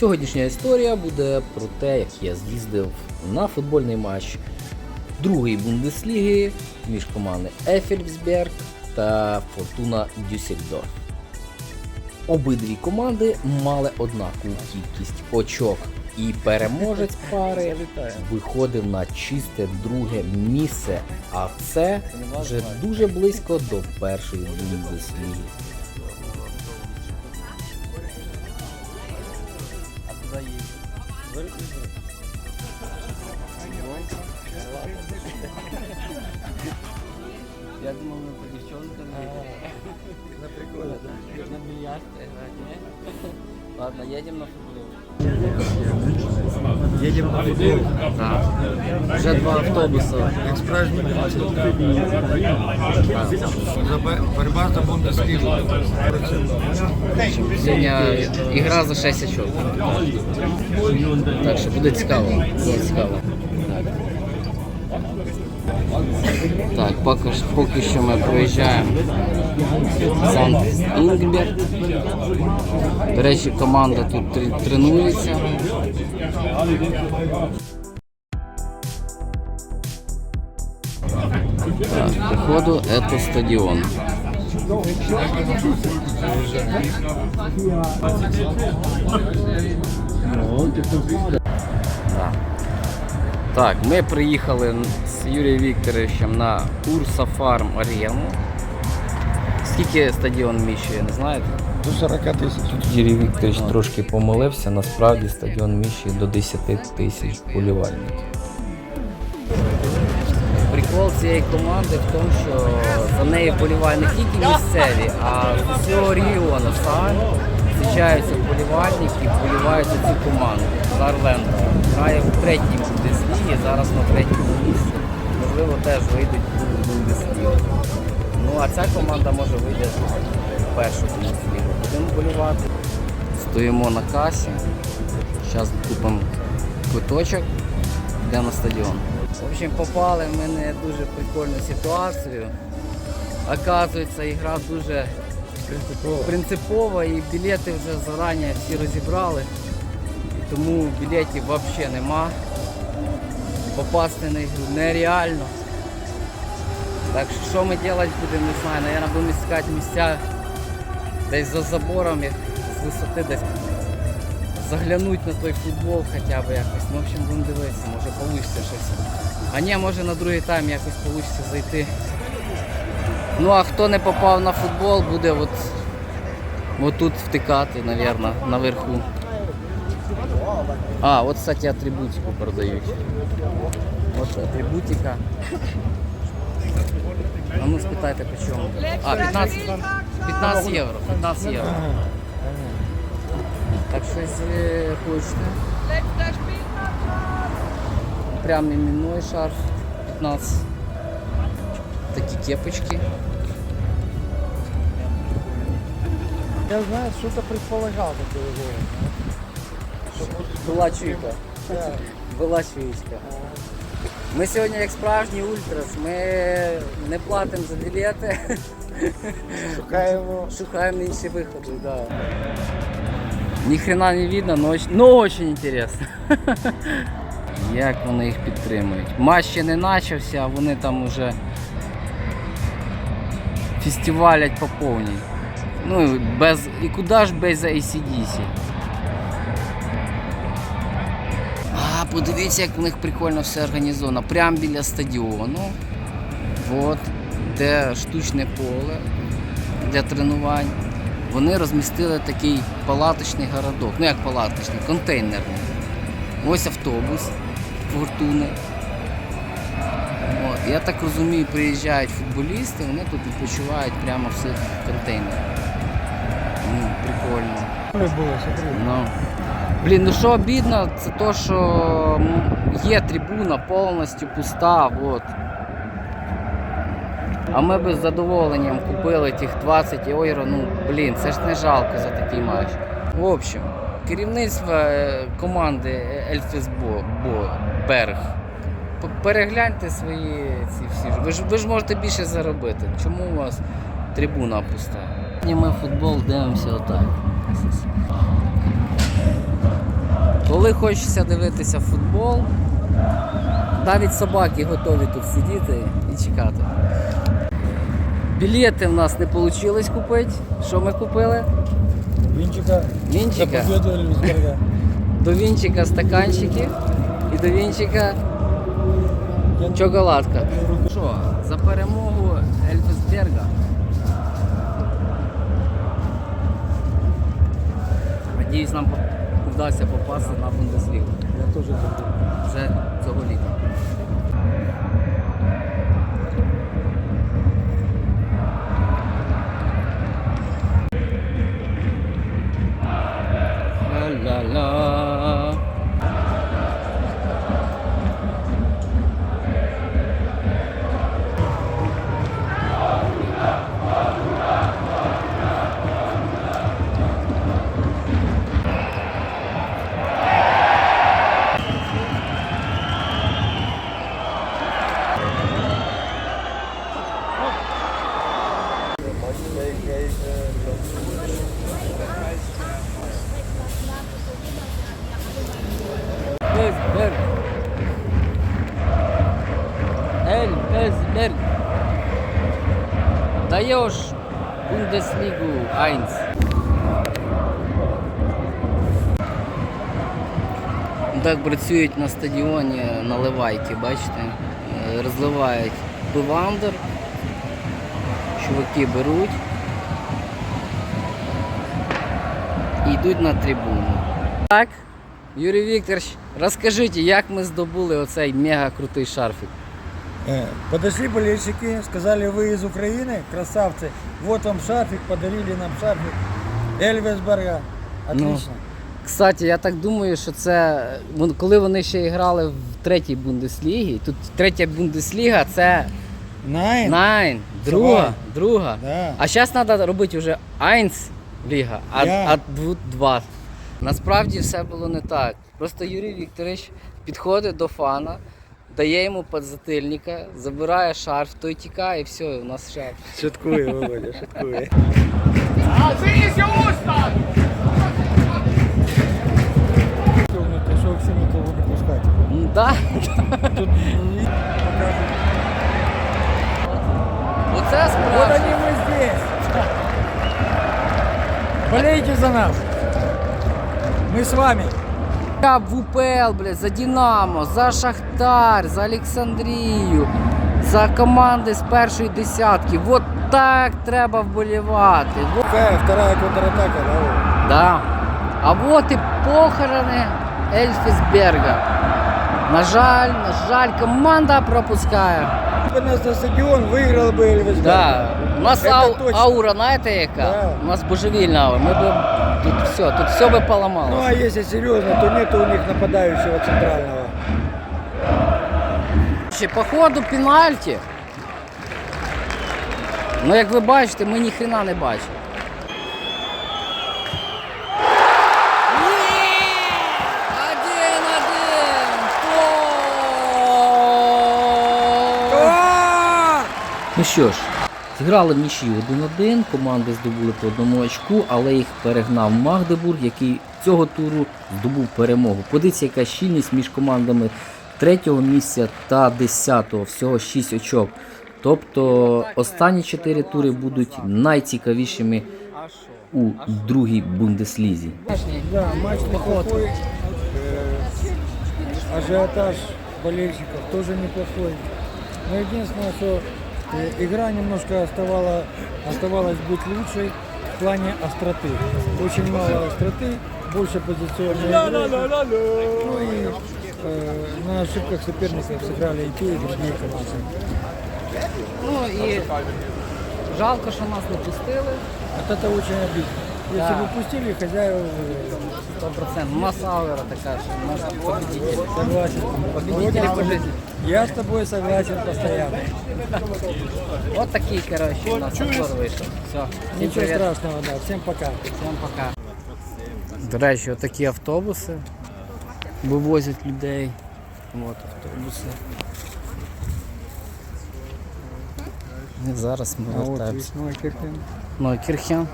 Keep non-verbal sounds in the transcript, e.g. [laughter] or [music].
Сьогоднішня історія буде про те, як я з'їздив на футбольний матч другої бундесліги між командами Ефельсберг та Фортуна Дюссельдорф. Обидві команди мали однакову кількість очок, і переможець [laughs] пари виходив на чисте друге місце, а це вже дуже близько до першої бундесліги. Я думал, мы по девчонкам На приколе, да? На бильярд играть, не? Ладно, едем на футбол. Едем на футбол. Да. Вже два автобуса. Як справжні За Бундеслігу. Сьогодні ігра за 6 очок. Так що буде цікаво. Буде цікаво. Так, поки, ж- поки що ми проїжджаємо Санкт Інгберт. До речі, команда тут тре- тренується. Так, походу, это стадіон. Да. Так, ми приїхали з Юрієм Вікторовичем на Урса Фарм Арену. Скільки стадіон вміщує, не знаєте? До 40 тисяч. Юрій Вікторович трошки помилився, насправді стадіон вміщує до 10 тисяч болівальників. Прикол цієї команди в тому, що за нею вболівають не тільки місцеві, а з усього регіону саме зустрічаються вболівальники вболівають за цю команду. Зарленд грає в третій бундеслігі, зараз на третьому місці. Можливо, теж вийдуть в бундеслігу. Ну а ця команда може вийде в першу бундеслігу. Будемо вболівати. Стоїмо на касі. Зараз купимо квиточок, йдемо на стадіон. В общем, попали в мене дуже прикольну ситуацію. Оказується, ігра дуже принципова і білети вже зарані всі розібрали. І тому білетів взагалі нема. Попасти на ігру нереально. Так що що ми робити будемо, не знаю. Наверное, будемо шукати місця десь за забором, з висоти десь заглянуть на той футбол хоча б якось. Ну, в общем, будемо дивитися, може вийде щось. А ні, може на другий тайм якось вийде зайти. Ну а хто не попав на футбол, буде от, от тут втикати, мабуть, наверху. А, от, кстати, атрибутику продають. От атрибутика. А ну спитайте по чому. А, 15, 15 євро. 15 євро. Так щось хочете. Прям іменной шарф 15. Такі кепочки. Я знаю, что-то предполагал такое Була чуйка. Була чуєчка. Ми сьогодні як справжні ультрас, ми не платимо за білети, Шукаємо. шукаємо інші виходи, да. Ні хрена не видно, но, оч- но очень интересно. Як вони їх підтримують. Матч ще не почався, а вони там уже фестивалять по повній. Ну без. І куди ж без ACDC? А, подивіться, як в них прикольно все організовано. Прямо біля стадіону. От, де штучне поле для тренувань. Вони розмістили такий палаточний городок. Ну як палаточний, контейнерний. Ось автобус фортуни. От, я так розумію, приїжджають футболісти, вони тут відпочивають прямо в цих контейнерах. Прикольно. Смотри. Ну. Блін, ну що обідно, це то, що є трибуна повністю пуста, от. А ми би з задоволенням купили тих 20 євро, ну блін, це ж не жалко за такий матч. В общем, керівництво е, команди Ельфесбо Берг. Перегляньте свої ці всі. Ви ж, ви ж можете більше заробити. Чому у вас трибуна пуста? Ні, ми футбол дивимося отак. Коли хочеться дивитися футбол, навіть собаки готові тут сидіти і чекати. Білети в нас не вийшло купити. Що ми купили? Вінчика. Вінчика. До вінчика стаканчики і до вінчика чоколадка. Що, за перемогу Ельфсберга. Надіюсь, нам вдасться попасти на Бундеслігу. Я теж так думаю. Вже цього літа. Даешь Бундеслигу 1. Так працюють на стадіоні наливайки, бачите? Е, Розливають пивандер, чуваки беруть і йдуть на трибуну. Так, Юрій Вікторович, розкажіть, як ми здобули оцей мега крутий шарфік? Э, Подошли болельщики, сказали, вы из Украины, красавцы. Вот вам шарфик, подарили нам шарфик Эльвисберга. Отлично. Кстати, я так думаю, що це вон- коли вони ще грали в третій Бундеслігі. Тут третя Бундесліга це Найн? Найн, друга, Сова. друга. Да. А зараз треба робити вже Айнс ліга, а, Я. а дву- два. Насправді все було не так. Просто Юрій Вікторович підходить до фана, дає йому подзатильника, забирає шарф, той тікає і все, у нас шарф. Шуткує, Володя, шуткує. Ты что, вообще никого не пускать? Ну, Да. Тут Оце Вот справді. они мы здесь. Болейте за нас. Мы с вами. Я в УПЛ, блядь, за Динамо, за Шахтар, за Олександрію, за команди з першої десятки. От так треба вболівати. Вот. Какая вторая контратака, да? вот? Да. А от і похорони Ельфісберга. На жаль, на жаль, команда пропускає. Бы нас на стадион выиграл бы Эльвис. Да. У нас Це ау- точно. аура, знаєте яка? Да. У нас божевільна аура. Ми б тут все, тут все би Ну а если серьезно, то нет у них нападающего центрального. По ходу пенальті. Ну, як ви бачите, ми ні хрена не бачимо. Один-один! Ну що ж, зіграли в нічию 1-1, команди здобули по одному очку, але їх перегнав Магдебург, який цього туру здобув перемогу. Подивіться, яка щільність між командами третього місця та десятого, всього 6 очок. Тобто останні 4 тури будуть найцікавішими у другій бундеслізі. Да, матч неплохой. Э, Ажиотаж болельщиков тоже неплохой. игра немножко оставала, оставалась быть лучшей в плане остроты. Очень мало остроты, больше позиционной игры. Ну и э, на ошибках соперников сыграли и те, и другие команды. Ну і жалко, що нас не пустили. Вот это очень обидно. Если Да. бы пустили, хозяева э, 100%. У нас аура така, що у нас победителі. согласен. Победители по жизни. Я с тобой согласен постоянно. От такий, коротше, у нас обзор вийшов. Все. Ничего страшного, да. Всем пока. Всім пока. До речі, отакі автобуси вивозять людей. От автобуси. І зараз ми А вот вертаємося. весной Кирпин. Ну, Кірхен.